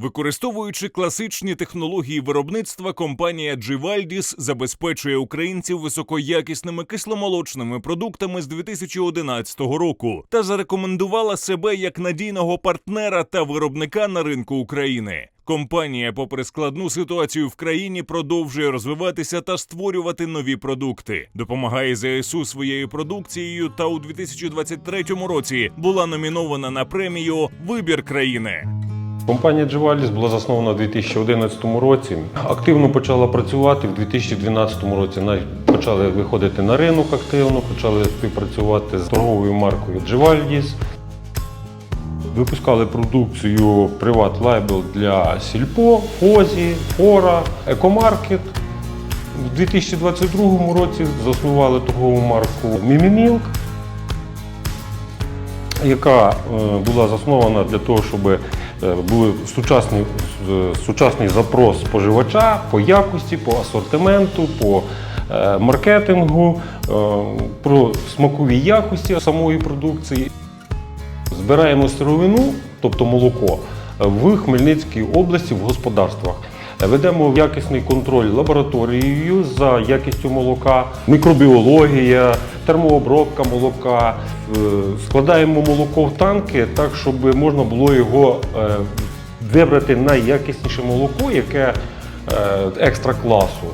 Використовуючи класичні технології виробництва, компанія Дживальдіс забезпечує українців високоякісними кисломолочними продуктами з 2011 року та зарекомендувала себе як надійного партнера та виробника на ринку України. Компанія, попри складну ситуацію в країні, продовжує розвиватися та створювати нові продукти. Допомагає ЗСУ своєю продукцією та у 2023 році була номінована на премію Вибір країни. Компанія Дживаліс була заснована у 2011 році. Активно почала працювати в 2012 році. Почали виходити на ринок активно, почали співпрацювати з торговою маркою Дживальдіс. Випускали продукцію Приват Лайбел для Сільпо, Фозі, Фора, Екомаркет. У 2022 році заснували торгову марку Мімімілк, яка е, була заснована для того, щоб були сучасні, е, сучасний запрос споживача по якості, по асортименту, по е, маркетингу, е, про смакові якості самої продукції. Збираємо сировину, тобто молоко, в Хмельницькій області в господарствах. Ведемо якісний контроль лабораторією за якістю молока, мікробіологія, термообробка молока. Е, Складаємо молоко в танки так, щоб можна було його е, вибрати найякісніше молоко, яке е, екстра класу,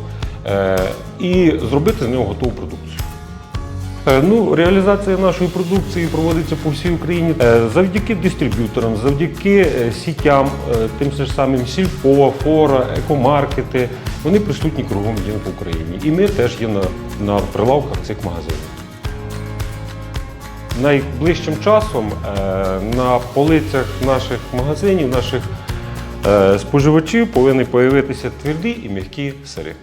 і зробити з нього готову продукцію. Е, Ну, реалізація нашої продукції проводиться по всій Україні Е, завдяки дистриб'юторам, завдяки е, сітям, тим же самим Сільпо, Фора, екомаркети. Вони присутні кругом є по Україні. І ми теж є на, на прилавках цих магазинів. Найближчим часом на полицях наших магазинів, наших споживачів повинні появитися тверді і м'які сири.